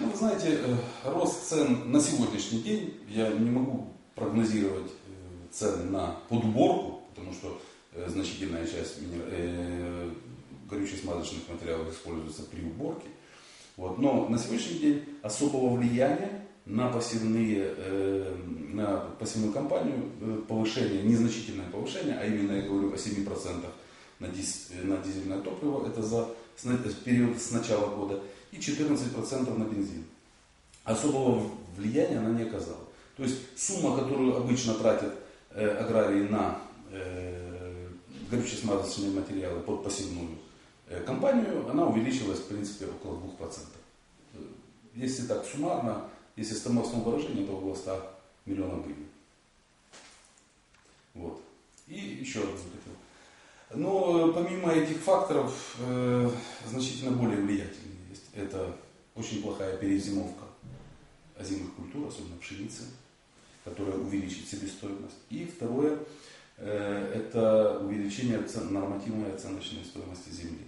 Ну, вы знаете, э, рост цен на сегодняшний день, я не могу прогнозировать э, цены на подуборку, потому что э, значительная часть горюче-смазочных материалов используется при уборке. Вот. Но на сегодняшний день особого влияния на, посевные, на посевную кампанию повышение, незначительное повышение, а именно я говорю о 7% на, диз, на дизельное топливо, это за период с начала года, и 14% на бензин. Особого влияния она не оказала. То есть сумма, которую обычно тратят э, аграрии на э, горюче-смазочные материалы под посевную э, компанию, она увеличилась в принципе около 2%. Если так суммарно, если с томовском выражением, это около 100 миллионов гривен. Вот. И еще раз захотел. Но помимо этих факторов, э, значительно более влиятельные есть. Это очень плохая перезимовка озимых культур, особенно пшеницы, которая увеличит себестоимость. И второе, э, это увеличение нормативной оценочной стоимости земли.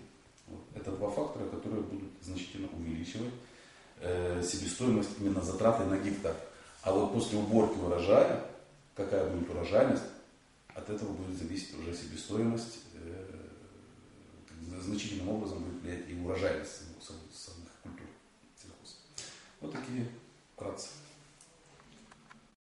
Это два фактора, которые будут значительно увеличивать э, себестоимость именно затраты на гектар. А вот после уборки урожая, какая будет урожайность, от этого будет зависеть уже себестоимость, э, значительным образом будет влиять и урожайность самих процесс.